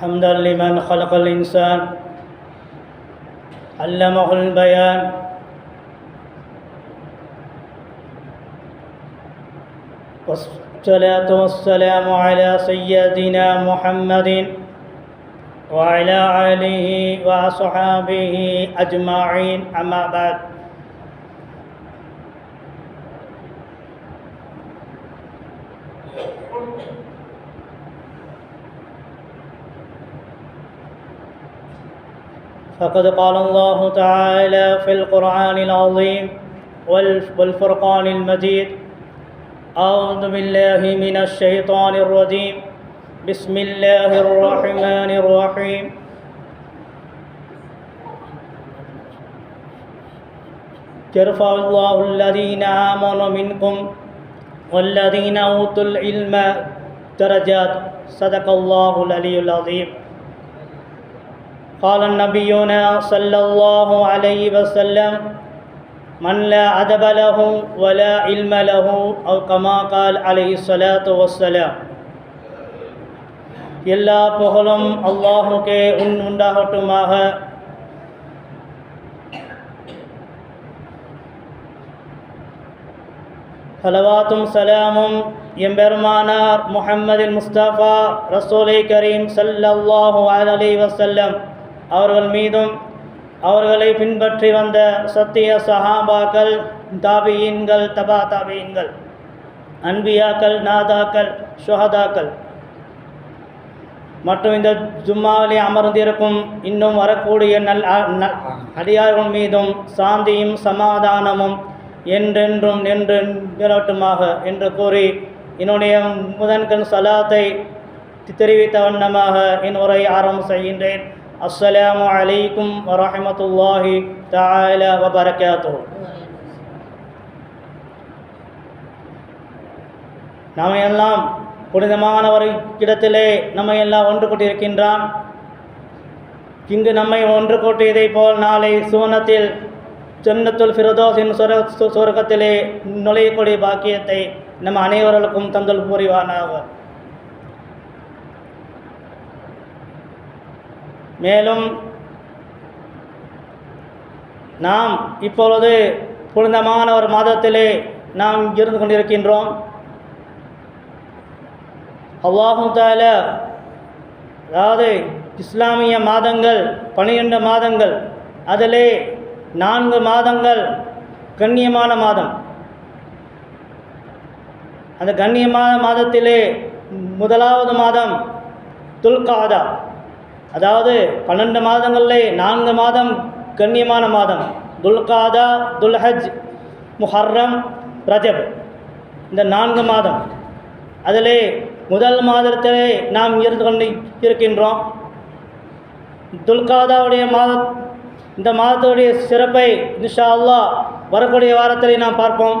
حمدا لمن خلق الإنسان علمه البيان. والصلاة والسلام على سيدنا محمد وعلى آله وأصحابه أجمعين. أما بعد. فقد قال الله تعالى في القرآن العظيم والفرقان المجيد. أعوذ بالله من الشيطان الرجيم. بسم الله الرحمن الرحيم. يرفع الله الذين آمنوا منكم والذين أوتوا العلم درجات. صدق الله العلي العظيم. قال النبينا صلى الله عليه وسلم من لا أدب له ولا علم له أو كما قال عليه الصلاة والسلام எல்லா புகழும் அல்லாஹுக்கே உன் உண்டாகட்டுமாக சலவாத்தும் சலாமும் எம்பெருமானார் முஹம்மதில் முஸ்தபா ரசூலை கரீம் சல்லல்லாஹு அலி வசல்லம் அவர்கள் மீதும் அவர்களை பின்பற்றி வந்த சத்திய சஹாபாக்கள் தாபியீன்கள் தபா தாபியீன்கள் அன்பியாக்கள் நாதாக்கள் சுஹதாக்கள் மற்றும் இந்த ஜும்மாவிலே அமர்ந்திருக்கும் இன்னும் வரக்கூடிய நல் அடியார்கள் மீதும் சாந்தியும் சமாதானமும் என்றென்றும் நின்று நிலவட்டுமாக என்று கூறி என்னுடைய முதன்கண் சலாத்தை தெரிவித்த வண்ணமாக என் உரை ஆரம்பம் செய்கின்றேன். அஸ்ஸலாமு ورحمة الله تعالى وبركاته நாம் எல்லாம் புனிதமான ஒரு இடத்திலே நம்மை எல்லாம் ஒன்று கூட்டியிருக்கின்றான். இங்கு நம்மை ஒன்று கூட்டியதை போல் நாளை சுவனத்தில் ஜன்னத்துல் ஃபிரதோஸின் சுர சுரகத்திலே நுழையக்கூடிய பாக்கியத்தை நம்ம அனைவர்களுக்கும் தந்தல் புரிவானாக. மேலும் நாம் இப்பொழுது புனிதமான ஒரு மாதத்திலே நாம் இருந்து கொண்டிருக்கின்றோம். அல்லாஹும் தால அதாவது இஸ்லாமிய மாதங்கள் பன்னிரெண்டு மாதங்கள் அதிலே நான்கு மாதங்கள் கண்ணியமான மாதம். அந்த கண்ணியமான மாதத்திலே முதலாவது மாதம் துல்காதா. அதாவது பன்னெண்டு மாதங்களிலே நான்கு மாதம் கண்ணியமான மாதம். துல்காதா துல்ஹஜ் முஹர்ரம் ரஜப். இந்த நான்கு மாதம். அதிலே முதல் மாதத்திலே நாம் இருந்து கொண்டு இருக்கின்றோம். துல்காதாவுடைய மாத இந்த மாதத்துடைய சிறப்பை இன்ஷா அல்லா வரக்கூடிய வாரத்திலே நாம் பார்ப்போம்.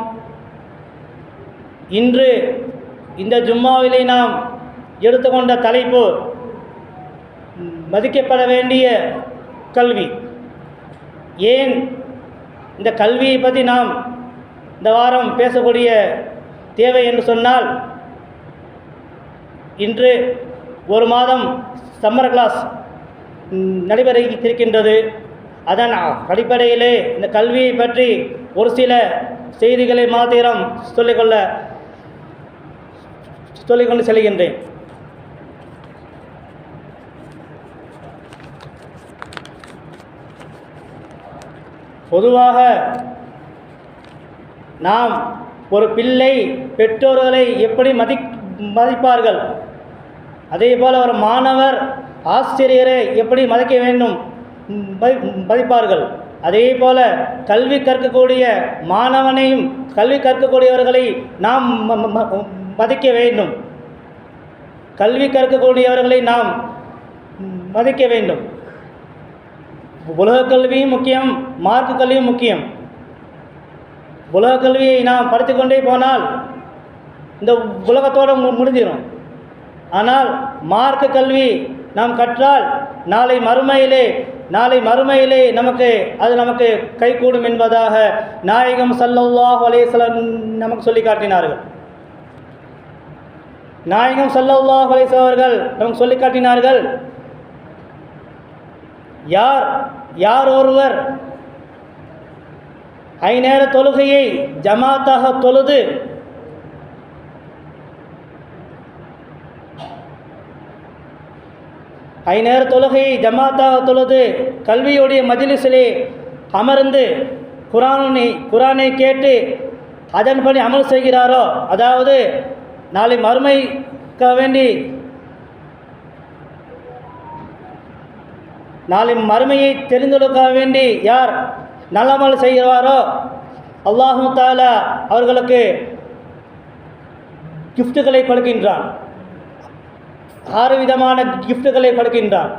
இன்று இந்த ஜும்மாவிலே நாம் எடுத்துக்கொண்ட தலைப்பு மதிக்கப்பட வேண்டிய கல்வி. ஏன் இந்த கல்வியை பற்றி நாம் இந்த வாரம் பேசக்கூடிய தேவை என்று சொன்னால் இன்று ஒரு மாதம் சம்மர் கிளாஸ் நடைபெற இருக்கின்றது. அதன் அடிப்படையிலே இந்த கல்வியை பற்றி ஒரு சில செய்திகளை மாத்திரம் சொல்லிக்கொள்ள சொல்லிக்கொண்டு செல்கின்றேன். பொதுவாக நாம் ஒரு பிள்ளை பெற்றோர்களை எப்படி மதி மதிப்பார்கள்? அதே போல் ஒரு மாணவர் ஆசிரியரை எப்படி மதிக்க வேண்டும்? மதிப்பார்கள். அதே போல கல்வி கற்கக்கூடிய மாணவனையும் கல்வி கற்கக்கூடியவர்களை நாம் மதிக்க வேண்டும். கல்வி கற்கக்கூடியவர்களை நாம் மதிக்க வேண்டும். உலக கல்வியும் முக்கியம் மார்க்க கல்வியும் முக்கியம். உலக கல்வியை நாம் படித்துக்கொண்டே போனால் இந்த உலகத்தோடு மு- முடிஞ்சிடும் ஆனால் மார்க்க கல்வி நாம் கற்றால் நாளை மறுமையிலே நாளை மறுமையிலே நமக்கு அது நமக்கு கைகூடும் என்பதாக நாயகம் ஸல்லல்லாஹு அலைஹி நமக்கு சொல்லி காட்டினார்கள். நாயகம் ஸல்லல்லாஹு அலைஹி நமக்கு சொல்லி காட்டினார்கள் யார் யார் ஒருவர்? ஐநேர தொழுகையை ஜமாத்தாக தொழுது ஐநேர தொழுகையை ஜமாத்தாக தொழுது கல்வியுடைய மதிலிசிலே அமர்ந்து குரானை குரானை கேட்டு அதன்படி அமல் செய்கிறாரோ? அதாவது நாளை மறுமைக்க வேண்டி நாளின் மறுமையை தெரிந்தெடுக்க வேண்டி யார் நல்லமல் செய்கிறாரோ அல்லாஹு தாலா அவர்களுக்கு கிஃப்ட்டுகளை கொடுக்கின்றான். ஆறு விதமான கிஃப்ட்டுகளை கொடுக்கின்றான்.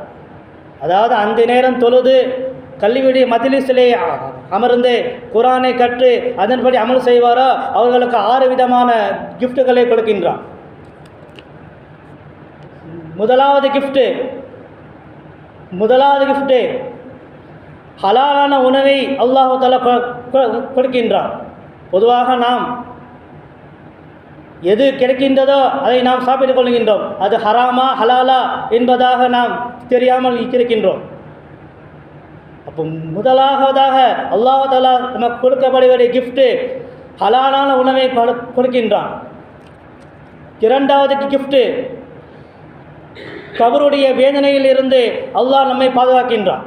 அதாவது அந்த நேரம் தொழுது கல்வியுடைய மதிலிசிலே அமர்ந்து குரானை கற்று அதன்படி அமல் செய்வாரோ அவர்களுக்கு ஆறு விதமான கிஃப்ட்டுகளை கொடுக்கின்றான். முதலாவது கிஃப்ட்டு முதலாவது கிஃப்ட்டு ஹலாலான உணவை அல்லாஹால கொ- கொ- கொடுக்கின்றான். பொதுவாக நாம் எது கிடைக்கின்றதோ அதை நாம் சாப்பிட்டுக் கொள்கின்றோம். அது ஹராமா ஹலாலா என்பதாக நாம் தெரியாமல் இருக்கின்றோம். அப்போ முதலாவதாக அல்லாஹ் நமக்கு கொடுக்கப்படுகிற கிஃப்ட்டு ஹலாலான உணவை கொடு- கொடுக்கின்றான். இரண்டாவது கிஃப்ட்டு கபருடைய வேதனையில் இருந்து அல்லாஹ் நம்மை பாதுகாக்கின்றான்.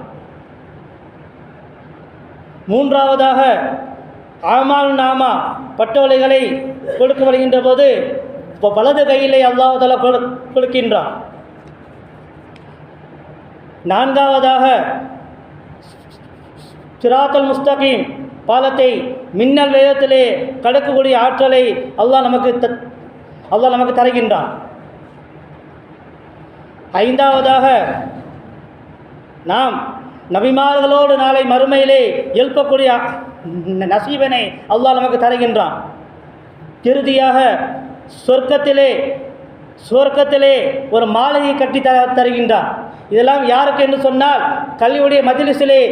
மூன்றாவதாக ஆமால் நாமா பட்டோலைகளை கொடுக்க வருகின்ற போது இப்போ வலது கையிலே அல்லாஹால கொடுக்கின்றான். நான்காவதாக சிராத்தல் முஸ்தகீம் பாலத்தை மின்னல் வேகத்திலே கடக்கக்கூடிய ஆற்றலை அல்லாஹ் நமக்கு த அல்லாஹ் நமக்கு தருகின்றான். ஐந்தாவதாக நாம் நபிமார்களோடு நாளை மறுமையிலே எழுப்பக்கூடிய நசீவனை நசீபனை அல்லாஹ் நமக்கு தருகின்றான். இறுதியாக சொர்க்கத்திலே சொர்க்கத்திலே ஒரு மாளிகை கட்டி த தருகின்றான். இதெல்லாம் யாருக்கு என்று சொன்னால் கல்வியுடைய மதிலிசிலே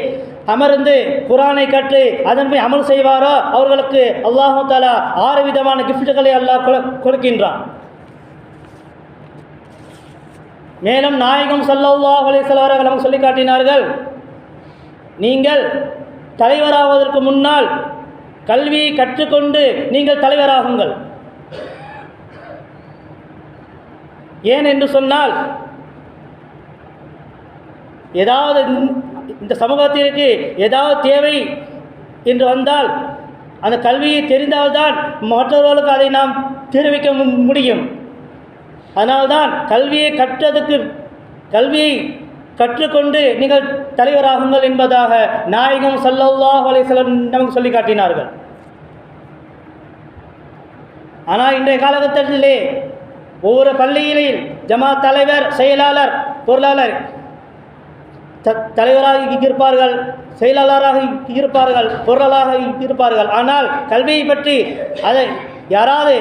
அமர்ந்து குரானை கற்று அதன்பை அமல் செய்வாரோ? அவர்களுக்கு அல்லாஹு தாலா ஆறு விதமான கிஃப்ட்டுகளை அல்லாஹ் கொடுக்கின்றான். மேலும் நாயகம் ஸல்லல்லாஹு அலைஹி வஸல்லம் சொல்லி காட்டினார்கள் நீங்கள் தலைவராவதற்கு முன்னால் கல்வியை கற்றுக்கொண்டு நீங்கள் தலைவராகுங்கள். ஏன் என்று சொன்னால் ஏதாவது இந்த- சமூகத்திற்கு ஏதாவது தேவை என்று வந்தால் அந்த கல்வியை தெரிந்தால்தான் மற்றவர்களுக்கு அதை நாம் தெரிவிக்க முடியும். அதனால்தான் கல்வியை கற்றதுக்கு கல்வியை கற்றுக்கொண்டு நீங்கள் தலைவராகுங்கள் என்பதாக நாயகம் ஸல்லல்லாஹு அலைஹி வஸல்லம் நமக்கு சொல்லி காட்டினார்கள். ஆனால் இன்றைய காலகட்டத்திலே ஒவ்வொரு பள்ளியிலையும் ஜமா தலைவர் செயலாளர் பொருளாளர் தலைவராக இருப்பார்கள் செயலாளராக இருப்பார்கள் பொருளாளராக இருப்பார்கள். ஆனால் கல்வியை பற்றி அதை யாராவது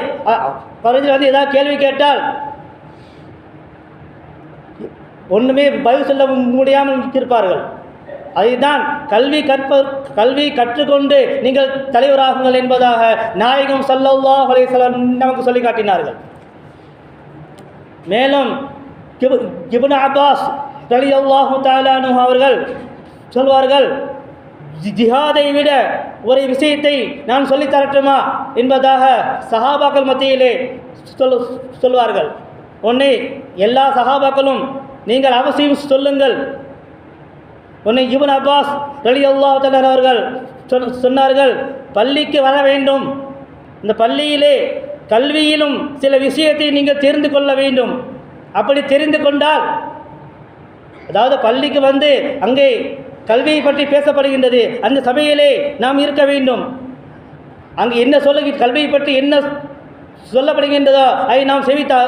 பகுதியில் வந்து ஏதாவது கேள்வி கேட்டால் ஒன்றுமே பதில் சொல்ல முடியாமல் இருப்பார்கள் அதுதான் கல்வி கற்ப கல்வி கற்றுக்கொண்டு நீங்கள் தலைவராகுங்கள் என்பதாக நாயகம் ஸல்லல்லாஹு அலைஹி சொல்ல நமக்கு சொல்லி காட்டினார்கள் மேலும் இபு- அப்பாஸ் அப்பாஸ் ரலியல்லாஹு தாலானு அவர்கள் சொல்வார்கள் ஜி- ஜிஹாதை விட ஒரு விஷயத்தை நான் சொல்லித்தரட்டுமா என்பதாக சஹாபாக்கள் மத்தியிலே சொல் சொல்வார்கள். உன்னை எல்லா சகாபாக்களும் நீங்கள் அவசியம் சொல்லுங்கள். உன்னை இப்னு அப்பாஸ் ரலியல்லாஹு தஆலா அவர்கள் சொன்னார்கள் பள்ளிக்கு வர வேண்டும். இந்த பள்ளியிலே கல்வியிலும் சில விஷயத்தை நீங்கள் தெரிந்து கொள்ள வேண்டும். அப்படி தெரிந்து கொண்டால் அதாவது பள்ளிக்கு வந்து அங்கே கல்வியை பற்றி பேசப்படுகின்றது அந்த சபையிலே நாம் இருக்க வேண்டும். அங்கு என்ன சொல்ல கல்வியை பற்றி என்ன சொல்லப்படுகின்றதோ அதை நாம் செவித்தா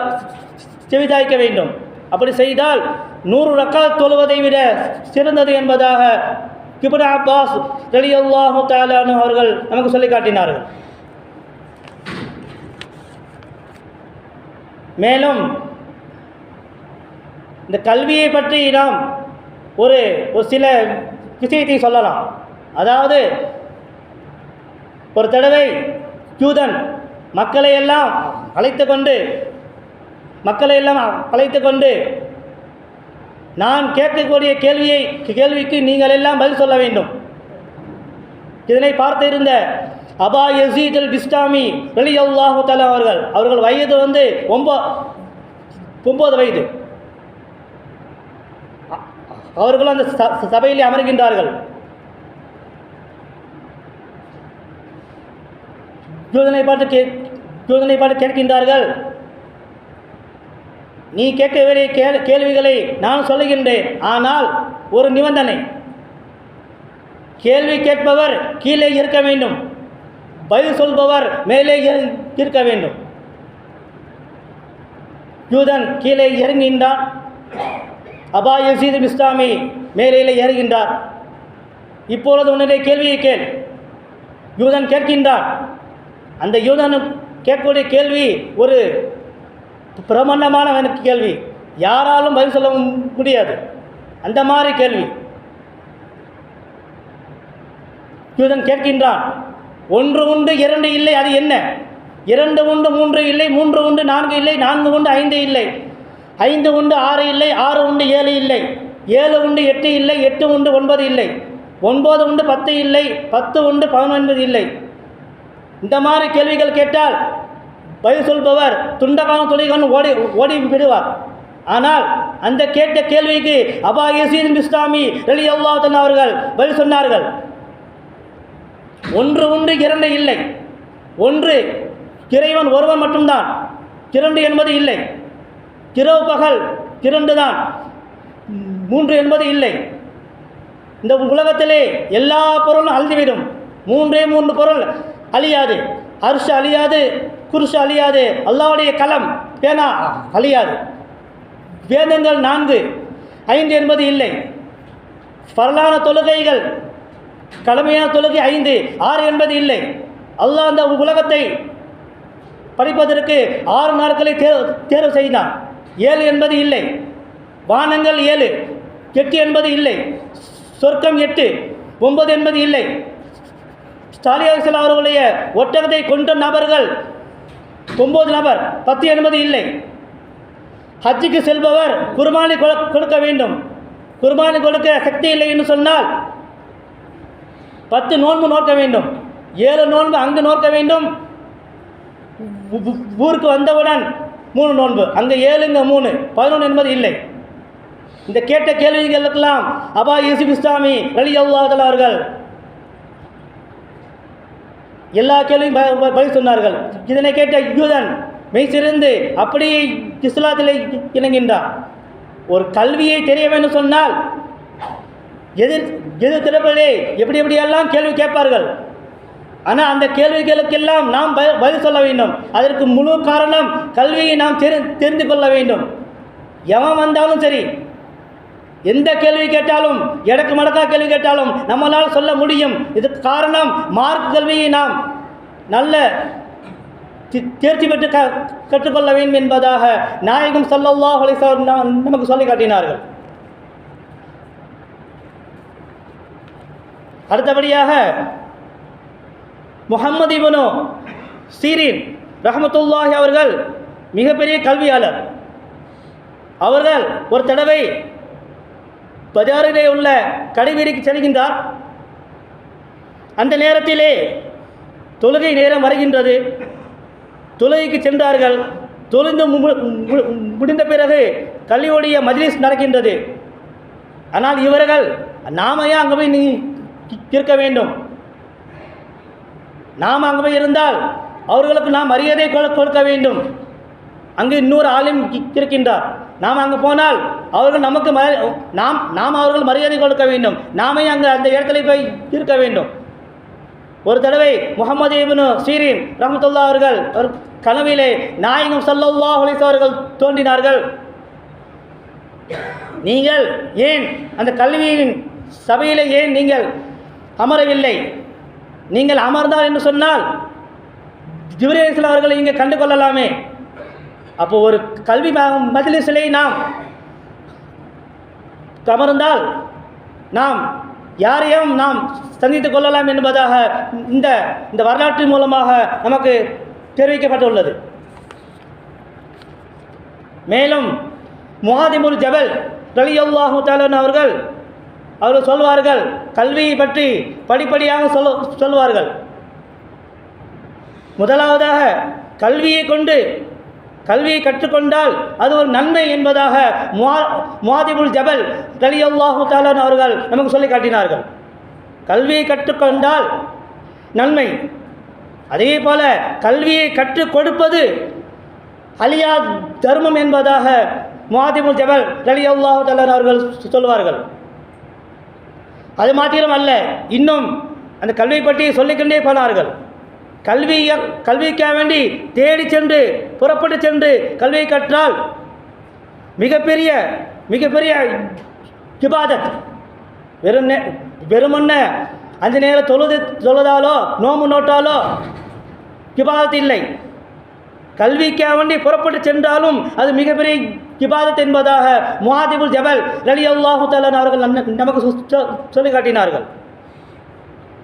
செவிதாய்க்க வேண்டும். அப்படி செய்தால் நூறு ரக்கால் தொழுவதை விட சிறந்தது என்பதாக கிபுன் அப்பாஸ் ரலியல்லாஹு தாலானு அவர்கள் நமக்கு சொல்லி காட்டினார்கள். மேலும் இந்த கல்வியை பற்றி நாம் ஒரு ஒரு சில விஷயத்தை சொல்லலாம். அதாவது ஒரு தடவை யூதன் மக்களை எல்லாம் அழைத்து கொண்டு மக்களை எல்லாம் அழைத்து கொண்டு நான் கேட்கக்கூடிய கேள்வியை கேள்விக்கு நீங்கள் எல்லாம் பதில் சொல்ல வேண்டும். இதனை பார்த்து இருந்த அபா யசீத் அல் பிஸ்டாமி ரலி அல்லாஹு தலா அவர்கள் அவர்கள் வயது வந்து ஒம்ப ஒம்பது வயது. அவர்களும் அந்த ச- சபையிலே அமர்கின்றார்கள். ஜூதனை பார்த்து கே யூதனை பார்த்து கேட்கின்றார்கள். நீ கேட்க வேண்டிய கேள் கேள்விகளை நான் சொல்லுகின்றேன். ஆனால் ஒரு நிபந்தனை. கேள்வி கேட்பவர் கீழே இருக்க வேண்டும். பதில் சொல்பவர் மேலே இருக்க வேண்டும். யூதன் கீழே இறங்குகின்றான் அபா யசீது இஸ்லாமி மேலே ஏறுகின்றார். இப்பொழுது உன்னுடைய கேள்வியை கேள். யூதன் கேட்கின்றான். அந்த யூதன் கேட்கக்கூடிய கேள்வி ஒரு பிரமண்டமான எனக்கு கேள்வி. யாராலும் பதில் சொல்ல முடியாது. அந்த மாதிரி கேள்வி. யூதன் கேட்கின்றான் ஒன்று உண்டு இரண்டு இல்லை அது என்ன? இரண்டு உண்டு மூன்று இல்லை மூன்று உண்டு நான்கு இல்லை நான்கு உண்டு ஐந்து இல்லை. ஐந்து உண்டு ஆறு இல்லை ஆறு உண்டு ஏழு இல்லை. ஏழு உண்டு எட்டு இல்லை எட்டு உண்டு ஒன்பது இல்லை. ஒன்பது உண்டு பத்து இல்லை பத்து உண்டு பதினொன்பது இல்லை. இந்த மாதிரி கேள்விகள் கேட்டால் பதில் சொல்பவர் துண்டகான துணிகான ஓடி ஓடி விடுவார். ஆனால் அந்த கேட்ட கேள்விக்கு அபா யசீன் இஸ்லாமி ரலி அல்லாத்தன் அவர்கள் பதில் சொன்னார்கள். ஒன்று உண்டு இரண்டு இல்லை. ஒன்று இறைவன் ஒருவன் மட்டும்தான். இரண்டு என்பது இல்லை. இரவு பகல் இரண்டு தான். மூன்று என்பது இல்லை. இந்த உலகத்திலே எல்லா பொருளும் அழிந்துவிடும். மூன்றே மூன்று பொருள் அழியாது. அரிசி அழியாது. குருசு அழியாது. அல்லாவுடைய களம் பேனா அழியாது. வேதங்கள் நான்கு ஐந்து என்பது இல்லை. பரலான தொழுகைகள் கடமையான தொழுகை ஐந்து ஆறு என்பது இல்லை. அல்லாஹ் அந்த உலகத்தை படிப்பதற்கு ஆறு நாட்களை தேர்வு தேர்வு செய்தான். ஏழு என்பது இல்லை. வானங்கள் ஏழு எட்டு என்பது இல்லை. சொர்க்கம் எட்டு ஒன்பது என்பது இல்லை. ஸ்டாலின் அவர்களுடைய ஒட்டகத்தை கொண்ட நபர்கள் ஒம்பது நபர் பத்து என்பது இல்லை. ஹஜ்ஜுக்கு செல்பவர் குர்பானி கொடுக்க வேண்டும். குர்பானி கொடுக்க சக்தி இல்லை என்று சொன்னால் பத்து நோன்பு நோக்க வேண்டும். ஏழு நோன்பு அங்கு நோக்க வேண்டும். ஊருக்கு வந்தவுடன் மூணு நோன்பு அங்கே ஏழுங்க மூணு பதினொன்று என்பது இல்லை. இந்த கேட்ட கேள்விகளுக்கெல்லாம் அபா யூசுப் இஸ்லாமி ரலி அவர்கள் எல்லா கேள்வியும் ப- பதில் சொன்னார்கள். இதனை கேட்ட யூதன் மெய் சிறந்து அப்படியே இஸ்லாத்தில் இணங்கின்றான். ஒரு கல்வியை தெரிய வேண்டும் சொன்னால் எதிர் எதிர் திறப்பிலே எப்படி எப்படியெல்லாம் கேள்வி கேட்பார்கள்? ஆனால் அந்த கேள்விகளுக்கெல்லாம் நாம் ப- பதில் சொல்ல வேண்டும். அதற்கு முழு காரணம் கல்வியை நாம் தெரி தெரிந்து கொள்ள வேண்டும். எவன் வந்தாலும் சரி எந்த கேள்வி கேட்டாலும் எடக்கு மடக்கா கேள்வி கேட்டாலும் நம்மளால் சொல்ல முடியும். இதுக்கு காரணம் மார்க் கல்வியை நாம் நல்ல தி- தேர்ச்சி பெற்று க கற்றுக்கொள்ள வேண்டும் என்பதாக நாயகம் ஸல்லல்லாஹு அலைஹி நமக்கு சொல்லி காட்டினார்கள். அடுத்தபடியாக முகமது இபனு சீரின் ரஹமத்துல்லாஹி அவர்கள் மிகப்பெரிய கல்வியாளர். அவர்கள் ஒரு தடவை பஜாரிலே உள்ள கடைவீதிக்கு செல்கின்றார். அந்த நேரத்திலே தொழுகை நேரம் வருகின்றது. தொழுகைக்கு சென்றார்கள். தொழுந்து மு- முடிந்த பிறகு கல்வியுடைய மஜ்லிஸ் நடக்கின்றது. ஆனால் இவர்கள் நாம ஏன் அங்கே போய் நீ இருக்க வேண்டும்? நாம் அங்கே போய் இருந்தால் அவர்களுக்கு நாம் மரியாதை கொடுக்க வேண்டும். அங்கு இன்னொரு ஆளும் இருக்கின்றார். நாம் அங்கே போனால் அவர்கள் நமக்கு நாம் நாம் அவர்கள் மரியாதை கொடுக்க வேண்டும். நாமே அங்கே அந்த இடத்துல போய் இருக்க வேண்டும். ஒரு தடவை முகமது இப்னு சீரின் ரஹமத்துல்லா அவர்கள் ஒரு கனவிலே நாயகம் ஸல்லல்லாஹு அலைஹி அவர்கள் தோன்றினார்கள். நீங்கள் ஏன் அந்த கல்வியின் சபையில் ஏன் நீங்கள் அமரவில்லை? நீங்கள் அமர்ந்தால் என்று சொன்னால் ஜிப்ரேல் அவர்களை இங்கே கண்டு கொள்ளலாமே அப்போ ஒரு கல்வி ம- நாம் அமர்ந்தால் நாம் யாரையும் நாம் சந்தித்துக் கொள்ளலாம் என்பதாக இந்த இந்த வரலாற்றின் மூலமாக நமக்கு தெரிவிக்கப்பட்டுள்ளது. மேலும் முஹாதிமுல் ஜபல் ரலியல்லாஹு தாலன் அவர்கள் அவர்கள் சொல்வார்கள் கல்வியை பற்றி படிப்படியாக சொல் சொல்வார்கள். முதலாவதாக கல்வியை கொண்டு கல்வியை கற்றுக்கொண்டால் அது ஒரு நன்மை என்பதாக முவாதிபுல் ஜபல் ரலியல்லாஹு தாலான் அவர்கள் நமக்கு சொல்லி காட்டினார்கள். கல்வியை கற்றுக்கொண்டால் நன்மை. அதே போல கல்வியை கற்றுக் கொடுப்பது அலியா தர்மம் என்பதாக முவாதிபுல் ஜபல் ரலியல்லாஹு தாலான் அவர்கள் சொல்வார்கள். அது மாத்திரம் அல்ல இன்னும் அந்த கல்வியை பற்றி சொல்லிக்கொண்டே போனார்கள். கல்விய கல்விக்காக வேண்டி தேடி சென்று புறப்பட்டு சென்று கல்வியை கற்றால் மிகப்பெரிய மிகப்பெரிய இபாதத். வெறும் வெறுமன்ன அஞ்சு நேரம் தொழுது தொழுதாலோ நோம்பு நோட்டாலோ இபாதத் இல்லை. கல்விக்காக வேண்டி புறப்பட்டு சென்றாலும் அது மிகப்பெரிய இபாதத் என்பதாக முஹாதிபுல் ஜபல் ரலி அல்லாஹு தலன் அவர்கள் நமக்கு சொ- சொல்லி காட்டினார்கள்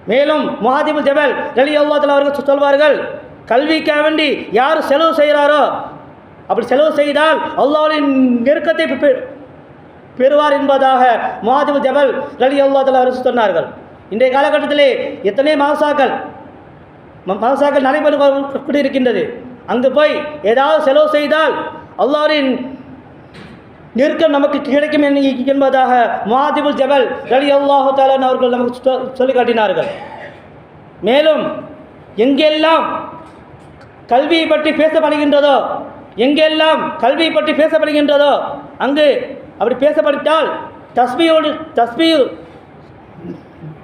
மேலும் முஹாதிபுல் ஜபல் ரலி அல்லா தலா அவர்கள் சொல்வார்கள் கல்விக்காக வேண்டி யார் செலவு செய்கிறாரோ அப்படி செலவு செய்தால் அல்லாவின் நெருக்கத்தை பெ- பெறுவார் என்பதாக முஹாதிபுல் ஜபல் ரலி அல்லா தலா அவர்கள் சொன்னார்கள். இன்றைய காலகட்டத்திலே எத்தனை மாசாக்கள் மகசாக்கள் மதரசாக்கள் நடைபெற்று இருக்கின்றது அங்கு போய் ஏதாவது செலவு செய்தால் அல்லாவின் நெருக்கம் நமக்கு கிடைக்கும் என்பதாக மாதிபுல் ஜபல் ரலி அல்லாஹு தாலான் அவர்கள் நமக்கு சொல்லி காட்டினார்கள் மேலும் எங்கெல்லாம் கல்வியை பற்றி பேசப்படுகின்றதோ எங்கெல்லாம் கல்வியை பற்றி பேசப்படுகின்றதோ அங்கு அப்படி பேசப்பட்டால் தஸ்மியோடு தஸ்மி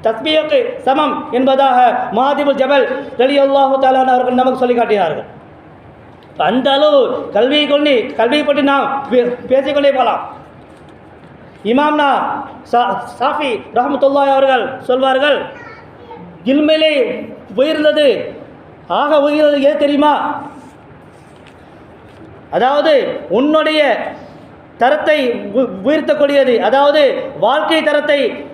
தஸ்மியோக்கு சமம் என்பதாக மாதிபுல் ஜபல் ரலி அல்லாஹு தாலான் அவர்கள் நமக்கு சொல்லி காட்டினார்கள் அந்த அளவு கல்வியை கொண்டு கல்வியை பற்றி நாம் பே- பேசிக்கொண்டே போகலாம். இமாம்னா சா சாஃபி ரஹமத்துல்லாஹி அவர்கள் சொல்வார்கள் இல்மையிலே உயர்ந்தது ஆக உயர்ந்தது எது தெரியுமா? அதாவது உன்னுடைய தரத்தை உ- உயர்த்தக்கூடியது அதாவது வாழ்க்கை தரத்தை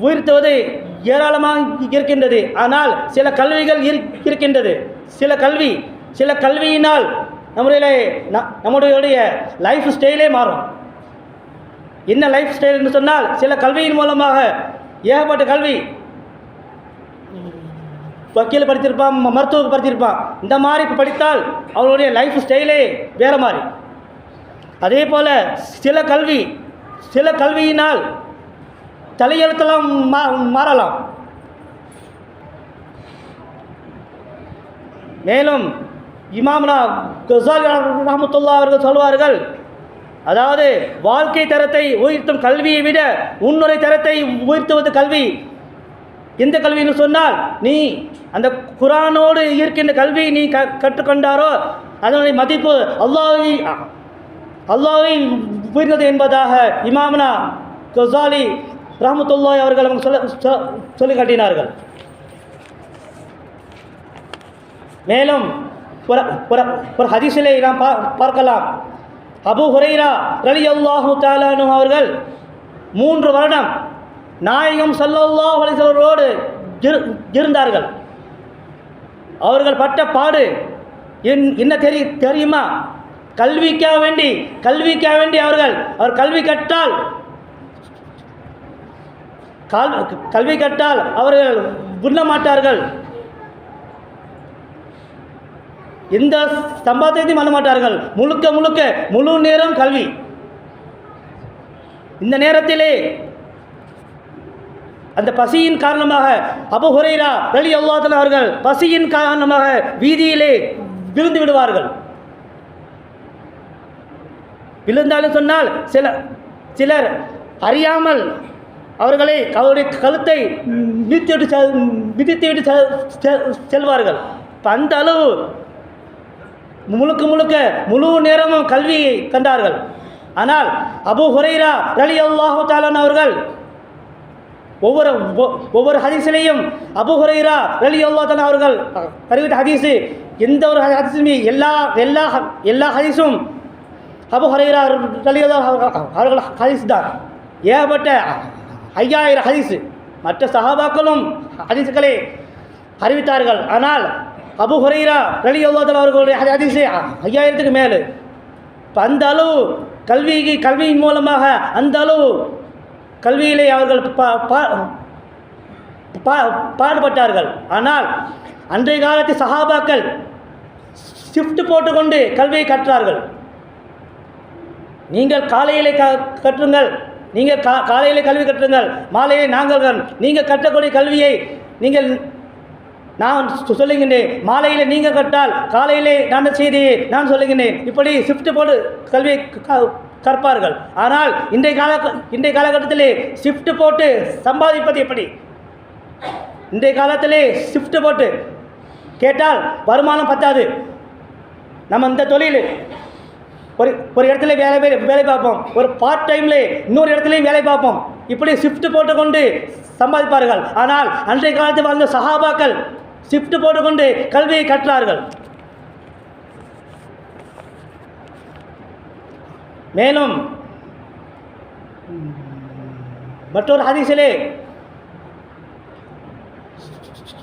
உயர்த்துவது ஏராளமாக இருக்கின்றது. ஆனால் சில கல்விகள் இரு- இருக்கின்றது. சில கல்வி சில கல்வியினால் நம்முடைய ந- நம்முடைய லைஃப் ஸ்டைலே மாறும். என்ன லைஃப் ஸ்டைல்னு சொன்னால் சில கல்வியின் மூலமாக ஏகப்பட்ட கல்வி. வக்கீல் படித்திருப்பான் மருத்துவம் படித்திருப்பான். இந்த மாதிரி இப்போ படித்தால் அவருடைய லைஃப் ஸ்டைலே வேறு மாதிரி. அதே போல் சில கல்வி சில கல்வியினால் தலையெழுத்தெல்லாம் மா மாறலாம். மேலும் இமாம்னா கசால் ரஹமத்துல்லா அவர்கள் சொல்வார்கள். அதாவது வாழ்க்கை தரத்தை உயர்த்தும் கல்வியை விட உன்னுரை தரத்தை உயர்த்துவது கல்வி. எந்த கல்வின்னு சொன்னால் நீ அந்த குரானோடு இருக்கின்ற கல்வியை நீ க கற்றுக்கொண்டாரோ அதனுடைய மதிப்பு அல்லாவை அல்லாவை உயர்ந்தது என்பதாக இமாம்னா கசாலி ரஹமத்துல்லாய் அவர்கள் அவங்க சொல்ல சொ- சொல்லி காட்டினார்கள். மேலும் ஒரு ஒரு ஒரு ஹதீஸிலே நாம் பா பார்க்கலாம். அபு ஹுரைரா ரலி அல்லாஹு தாலானு அவர்கள் மூன்று வருடம் நாயகம் சல்லல்லா அலைஹி இருந்தார்கள். அவர்கள் பட்ட பாடு என் என்ன தெரி தெரியுமா? கல்விக்காக வேண்டி கல்விக்காக வேண்டி அவர்கள் அவர் கல்வி கற்றால் கல்வி கற்றால் அவர்கள் உண்ண மாட்டார்கள். எந்த சம்பாத்தியத்தையும் பண்ண மாட்டார்கள். முழுக்க முழுக்க முழு நேரம் கல்வி. இந்த நேரத்திலே அந்த பசியின் காரணமாக அபுஹுரைரா வெளி ரலி அவர்கள் பசியின் காரணமாக வீதியிலே விழுந்து விடுவார்கள். விழுந்தாலும் சொன்னால் சில சிலர் அறியாமல் அவர்களை அவருடைய கழுத்தை மிதித்துவிட்டு மிதித்துவிட்டு செல்வார்கள். இப்ப அந்த அளவு முழுக்க முழுக்க முழு நேரமும் கல்வியை கண்டார்கள். ஆனால் அபு ஹுரைரா ரலி அல்லாஹு தாலான் அவர்கள் ஒவ்வொரு ஒவ்வொரு ஹதீஸிலையும் அபு ஹுரைரா ரலி அல்லா தாலா அவர்கள் அறிவித்த ஹதீஸு எந்த ஒரு ஹதீஸுமே எல்லா எல்லா ஹ- எல்லா ஹதீஸும் அபு ஹுரைரா ரலி அல்லா அவர்கள் ஹதீஸ் தான் ஏகப்பட்ட ஐயாயிரம் ஹதீஸு. மற்ற சஹாபாக்களும் ஹதீஸுகளை அறிவித்தார்கள். ஆனால் அபு ஹுரைரா ரலி அல்லாதல் அவர்களுடைய ஹதீஸு ஐயாயிரத்துக்கு மேலே. இப்போ அந்த அளவு கல்விக்கு கல்வியின் மூலமாக அந்த அளவு கல்வியிலே அவர்கள் பா- பா- பாடுபட்டார்கள். ஆனால் அன்றைய காலத்து சஹாபாக்கள் ஷிஃப்ட் போட்டுக்கொண்டு கல்வியை கற்றார்கள். நீங்கள் காலையிலே க கற்றுங்கள். நீங்கள் கா காலையிலே கல்வி கற்றுங்கள். மாலையை நாங்கள் நீங்கள் கற்றக்கூடிய கல்வியை நீங்கள் நான் சொல்லுகின்றேன். மாலையில் நீங்கள் கட்டால் காலையிலே நான் செய்தியை நான் சொல்லுகின்றேன். இப்படி ஷிஃப்ட் போட்டு கல்வியை க- கற்பார்கள். ஆனால் இன்றைய கால இன்றைய காலகட்டத்திலே ஷிஃப்ட் போட்டு சம்பாதிப்பது எப்படி? இன்றைய காலத்திலே ஷிஃப்ட் போட்டு கேட்டால் வருமானம் பத்தாது. நம்ம இந்த தொழில் ஒரு ஒரு இடத்துல வேலை வேலை வேலை பார்ப்போம். ஒரு பார்ட் டைமில் இன்னொரு இடத்துலையும் வேலை பார்ப்போம். இப்படி ஷிஃப்ட் போட்டுக்கொண்டு சம்பாதிப்பார்கள். ஆனால் அன்றைய காலத்தில் வாழ்ந்த சஹாபாக்கள் ஷிஃப்ட் போட்டுக்கொண்டு கல்வியை கற்றார்கள். மேலும் மற்றொரு ஹதீஸிலே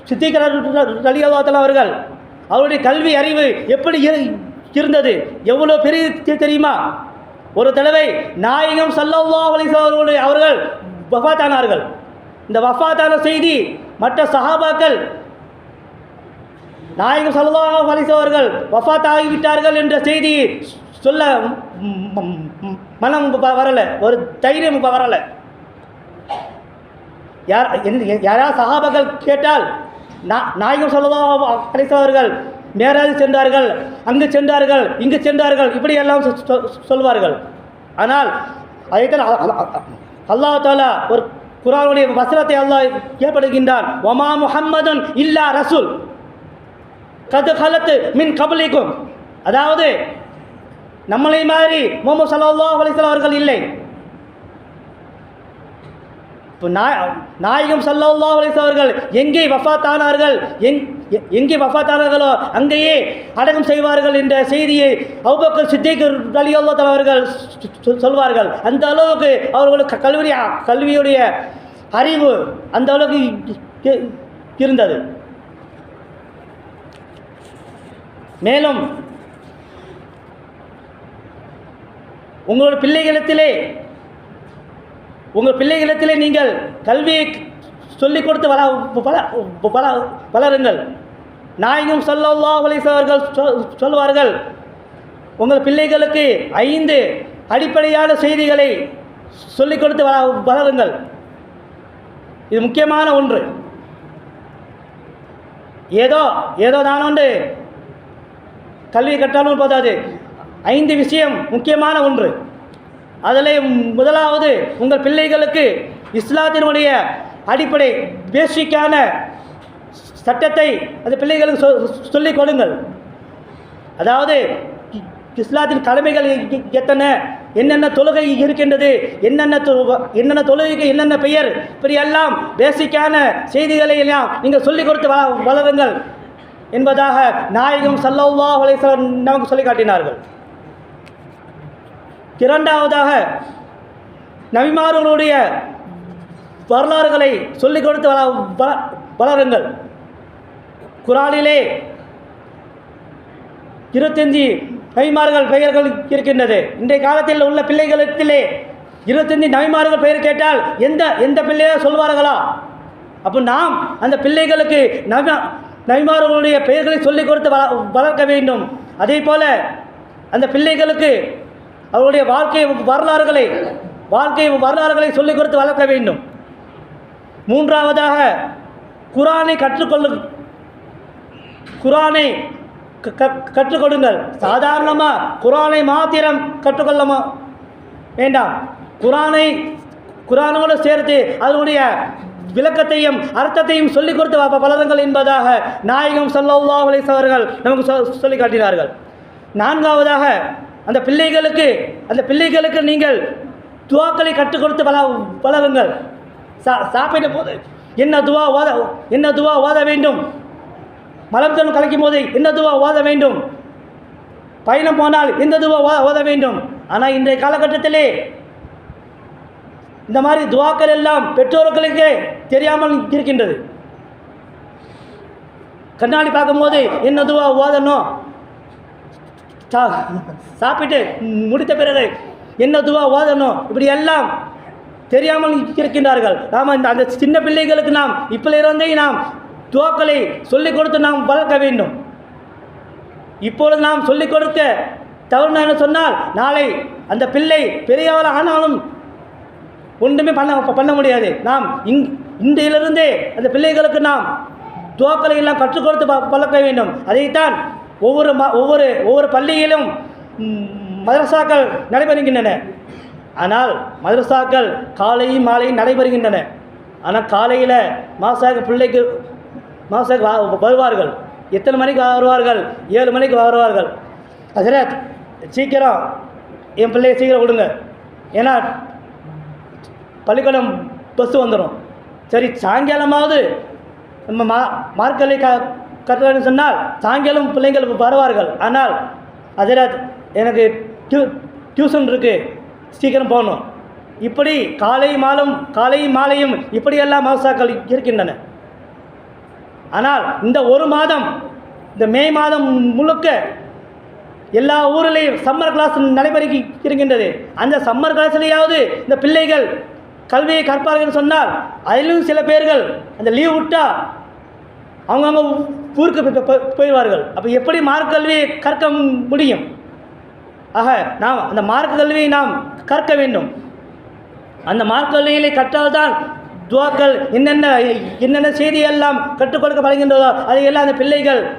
சித்திகர் ரலியல்லாத்தல அவர்கள் அவருடைய கல்வி அறிவு எப்படி இரு- இருந்தது? எவ்வளோ பெரிய தெரியுமா? ஒரு தடவை நாயகம் சல்லவா வலிசவர்களுடைய அவர்களுடைய அவர்கள் வஃபாத்தானார்கள் இந்த வஃபாத்தான செய்தி மற்ற சஹாபாக்கள் நாயகம் சொல்லதோ அலைஹி வஸல்லம் அவர்கள் ஆகிவிட்டார்கள் என்ற செய்தி சொல்ல மனம் வரலை. ஒரு தைரியம் வரலை. யார் எந்த- யாராவது சஹாபாக்கள் கேட்டால் நா- நாயகம் சொல்லதோ அவர்கள் நேராது சென்றார்கள் அங்கு சென்றார்கள் இங்கு சென்றார்கள் இப்படி எல்லாம் சொ- சொ- சொல்வார்கள். ஆனால் அதைத்தான் அ- அல்லாஹ் தாலா ஒரு குரானுடைய வசனத்தை அல்லாஹ் ஏற்படுகின்றான். ஒமா முஹம்மதுன் இல்லா ரசூல். கது கலத்து மின் கபலிக்கும். அதாவது நம்மளை மாதிரி முகமது சல்லா அலிஸ்லாம் அவர்கள் இல்லை. இப்போ நாய் நாயகம் சல்லா அலைஹி அவர்கள் எங்கே வஃபாத்தானார்கள் எங் எ- எங்கே வஃபாத்தானார்களோ அங்கேயே அடக்கம் செய்வார்கள் என்ற செய்தியை அபூபக்கர் சித்திக் ரலியல்லாஹு தலைவர்கள் அவர்கள் சொல்வார்கள். அந்த அளவுக்கு அவர்களுக்கு கல்வி கல்வியுடைய அறிவு அந்த அளவுக்கு இருந்தது. மேலும் உங்களோட பிள்ளைகளிடத்திலே உங்கள் பிள்ளைகளிடத்திலே நீங்கள் கல்வியை சொல்லிக் கொடுத்து வள வள வளருங்கள். நாயகம் சொல்லல்லா அலைஹி அவர்கள் சொல்வார்கள் உங்கள் பிள்ளைகளுக்கு ஐந்து அடிப்படையான செய்திகளை சொல்லிக் கொடுத்து வள வளருங்கள். இது முக்கியமான ஒன்று. ஏதோ ஏதோ நான் ஒன்று கல்வி கற்றாலும் போதாது. ஐந்து விஷயம் முக்கியமான ஒன்று. அதில் முதலாவது உங்கள் பிள்ளைகளுக்கு இஸ்லாத்தினுடைய அடிப்படை பேசிக்கான சட்டத்தை அந்த பிள்ளைகளுக்கு சொ சொல்லிக் கொடுங்கள். அதாவது இஸ்லாத்தின் கடமைகள் எத்தனை என்னென்ன தொழுகை இருக்கின்றது என்னென்ன தொ- என்னென்ன தொழுகைக்கு என்னென்ன பெயர் இப்படி எல்லாம் பேசிக்கான செய்திகளை எல்லாம் நீங்கள் சொல்லிக் கொடுத்து வள வளருங்கள். என்பதாக நாயகம் ஸல்லல்லாஹு அலேஸ்வரர் நமக்கு சொல்லி காட்டினார்கள். இரண்டாவதாக நபிமார்களுடைய வரலாறுகளை சொல்லிக் கொடுத்து வள வளருங்கள். குரானிலே இருபத்தஞ்சி நபிமார்கள் பெயர்கள் இருக்கின்றது. இன்றைய காலத்தில் உள்ள பிள்ளைகளுக்கிலே இருபத்தஞ்சி நபிமார்கள் பெயர் கேட்டால் எந்த எந்த பிள்ளையோ சொல்வார்களா? அப்போ நாம் அந்த பிள்ளைகளுக்கு நபி நபிமார்களுடைய பெயர்களை சொல்லிக் கொடுத்து வள வளர்க்க வேண்டும். அதே போல் அந்த பிள்ளைகளுக்கு அவருடைய வாழ்க்கை வரலாறுகளை வாழ்க்கை வரலாறுகளை சொல்லிக் கொடுத்து வளர்க்க வேண்டும். மூன்றாவதாக குரானை கற்றுக்கொள்ளு குரானை க- கற்றுக் கொடுங்கள் சாதாரணமாக குரானை மாத்திரம் கற்றுக்கொள்ளமா வேண்டாம். குரானை குரானோடு சேர்த்து அதனுடைய விளக்கத்தையும் அர்த்தத்தையும் சொல்லிக் கொடுத்து வ- வளருங்கள் என்பதாக நாயகம் ஸல்லல்லாஹு அலைஹி அவர்கள் நமக்கு சொ- சொல்லி காட்டினார்கள். நான்காவதாக அந்த பிள்ளைகளுக்கு அந்த பிள்ளைகளுக்கு நீங்கள் துவாக்களை கற்றுக் கொடுத்து பல வளருங்கள் சா சாப்பிட்ட போது என்ன துவா ஓத என்ன துவா ஓத வேண்டும்? மலர்தல் கலைக்கும் போது என்ன துவா ஓத வேண்டும்? பயணம் போனால் எந்த துவா ஓத வேண்டும்? ஆனால் இன்றைய காலகட்டத்திலே இந்த மாதிரி துவாக்கள் எல்லாம் பெற்றோர்களுக்கே தெரியாமல் இருக்கின்றது. கண்ணாடி பார்க்கும்போது என்ன துவா ஓதணும்? சா சாப்பிட்டு முடித்த பிறகு என்ன துவா ஓதணும்? இப்படி எல்லாம் தெரியாமல் இருக்கின்றார்கள். நாம் இந்த அந்த சின்ன பிள்ளைகளுக்கு நாம் இப்போலிருந்தே நாம் துவாக்களை சொல்லிக் கொடுத்து நாம் வளர்க்க வேண்டும். இப்பொழுது நாம் சொல்லிக் கொடுக்க தவறுனா என்ன சொன்னால் நாளை அந்த பிள்ளை பெரியவள் ஆனாலும் ஒன்றுமே பண்ண பண்ண முடியாது. நாம் இங் இன்றையிலிருந்தே அந்த பிள்ளைகளுக்கு நாம் துவாக்களை எல்லாம் கற்றுக் கொடுத்து பழக்க வேண்டும். அதைத்தான் ஒவ்வொரு ம ஒவ்வொரு ஒவ்வொரு பள்ளியிலும் மதரசாக்கள் நடைபெறுகின்றன. ஆனால் மதரசாக்கள் காலையும் மாலையும் நடைபெறுகின்றன. ஆனால் காலையில் மாசாக பிள்ளைக்கு மாசாக வா- வருவார்கள். எத்தனை மணிக்கு வருவார்கள்? ஏழு மணிக்கு வருவார்கள். அதில் சீக்கிரம் என் பிள்ளையை சீக்கிரம் விடுங்க ஏன்னா பள்ளிக்கூடம் பஸ்ஸு வந்துடும் சரி சாயங்காலமாவது நம்ம மா மார்க்கலை க கற்றுக்கணும்னு சொன்னால் சாயங்காலம் பிள்ளைங்கள் வருவார்கள். ஆனால் அதில் எனக்கு டியூ டியூஷன் இருக்குது சீக்கிரம் போகணும். இப்படி காலை மாலும் காலையும் மாலையும் இப்படியெல்லாம் மதசாக்கள் இருக்கின்றன. ஆனால் இந்த ஒரு மாதம் இந்த மே மாதம் முழுக்க எல்லா ஊர்லேயும் சம்மர் கிளாஸ் நடைபெறி இருக்கின்றது. அந்த சம்மர் கிளாஸ்லேயாவது இந்த பிள்ளைகள் கல்வியை கற்பார்கள் சொன்னால் அதிலும் சில பேர்கள் அந்த லீவ் விட்டா அவங்கவுங்க ஊருக்கு போய்- போய்- போயிடுவார்கள். அப்போ எப்படி மார்க் கல்வியை கற்க முடியும்? ஆக நாம் அந்த மார்க் கல்வியை நாம் கற்க வேண்டும். அந்த மார்க் கல்விகளை கற்றால்தான் துவாக்கள் என்னென்ன என்னென்ன செய்தியெல்லாம் கற்றுக் கொடுக்கப்படுகின்றதோ அதையெல்லாம் அந்த பிள்ளைகள்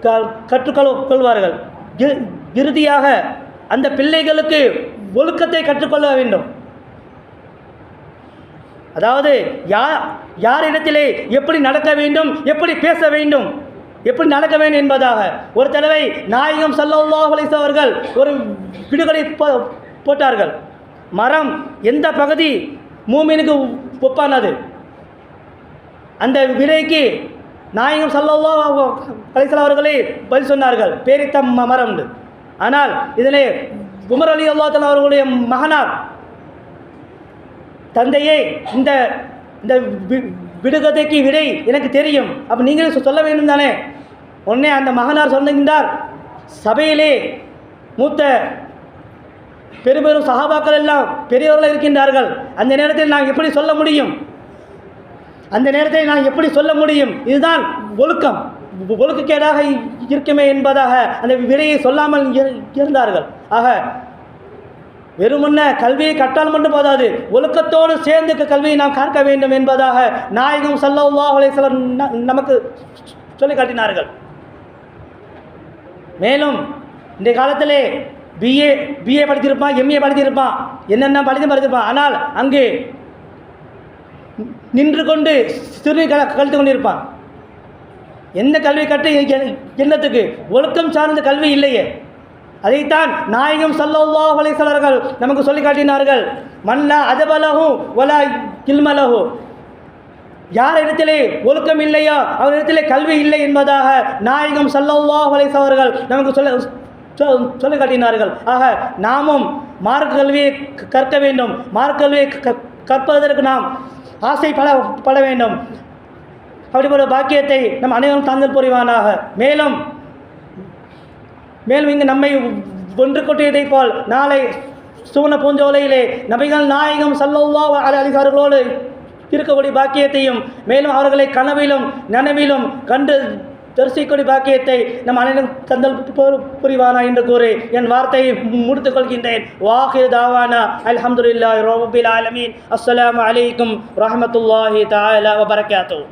க- கற்றுக்கொள் கொள்வார்கள். இறுதியாக அந்த பிள்ளைகளுக்கு ஒழுக்கத்தை கற்றுக்கொள்ள வேண்டும். அதாவது யார் யாரிடத்திலே எப்படி நடக்க வேண்டும் எப்படி பேச வேண்டும் எப்படி நடக்க வேண்டும் என்பதாக. ஒரு தடவை நாயகம் ஸல்லல்லாஹு அலைஹி அவர்கள் ஒரு விடுகலை போ- போட்டார்கள். மரம் எந்த பகுதி மூமினுக்கு ஒப்பானது? அந்த விலைக்கு நாயகம் ஸல்லல்லாஹு அலைஹி அவர்களே பதில் சொன்னார்கள். பேரித்த மரம் உண்டு. ஆனால் இதிலே உமர் அலி அல்லாத்தல் அவர்களுடைய மகனார் தந்தையே இந்த இந்த வி- விடுகதைக்கு விடை எனக்கு தெரியும். அப்போ நீங்களே சொ- சொல்ல வேண்டும் தானே? உடனே அந்த மகனார் சொன்னிருந்தார். சபையிலே மூத்த பெரும்பெரும் பெரும் சகாபாக்கள் எல்லாம் பெரியவர்கள் இருக்கின்றார்கள். அந்த நேரத்தில் நான் எப்படி சொல்ல முடியும்? அந்த நேரத்தில் நான் எப்படி சொல்ல முடியும்? இதுதான் ஒழுக்கம். ஒழுக்கக்கேடாக இருக்குமே என்பதாக அந்த விடையை சொல்லாமல் இருந்தார்கள். ஆக வெறுமன்ன கல்வியை கற்றால் மட்டும் போதாது. ஒழுக்கத்தோடு சேர்ந்து கல்வியை நாம் கற்க வேண்டும் என்பதாக நாயகம் ஸல்லல்லாஹு சிலர் நமக்கு சொல்லி காட்டினார்கள். மேலும் இந்த காலத்திலே பிஏ பிஏ படித்திருப்பான் எம்ஏ படித்திருப்பான். என்னென்ன படித்து படித்திருப்பான். ஆனால் அங்கு நின்று கொண்டு சிறுநீர் கல கழித்து கொண்டிருப்பான். எந்த கல்வி கற்று எ- என்னத்துக்கு ஒழுக்கம் சார்ந்த கல்வி இல்லையே. அதைத்தான் நாயகம் ஸல்லல்லாஹு வலைசலர்கள் நமக்கு சொல்லி காட்டினார்கள். மல்லா அதபலஹு ஒலா இல்மலஹு யார் இடத்திலே ஒழுக்கம் இல்லையோ அவரிடத்திலே கல்வி இல்லை என்பதாக நாயகம் ஸல்லல்லாஹு அலைஹி அவர்கள் நமக்கு சொல்ல சொ- சொல்லி காட்டினார்கள். ஆக நாமும் மார்க் கல்வியை க- கற்க வேண்டும். மார்க் கல்வியை கற்பதற்கு நாம் ஆசைப்பட பட வேண்டும். அப்படிப்பட்ட பாக்கியத்தை நம் அனைவரும் தாங்கள் புரிவானாக. மேலும் மேலும் இங்கு நம்மை ஒன்று கொட்டியதைப் போல் நாளை சுவன பூஞ்சோலையிலே நபிகள் நாயகம் ஸல்லல்லாஹு அலைஹி அலிசார்களோடு இருக்கக்கூடிய பாக்கியத்தையும் மேலும் அவர்களை கனவிலும் நனவிலும் கண்டு தரிசிக்கூடிய பாக்கியத்தை நம் அனைவரும் தந்தல் புரிவானா என்று கூறி என் வார்த்தையை முடித்துக் கொள்கின்றேன். வாஹிர் தாவானா அலமதுல்லா ரோபில் ஆலமீன். அஸ்ஸலாமு அலைக்கும் ரஹமத்துல்லாஹி தாலா வபரகாத்துஹு.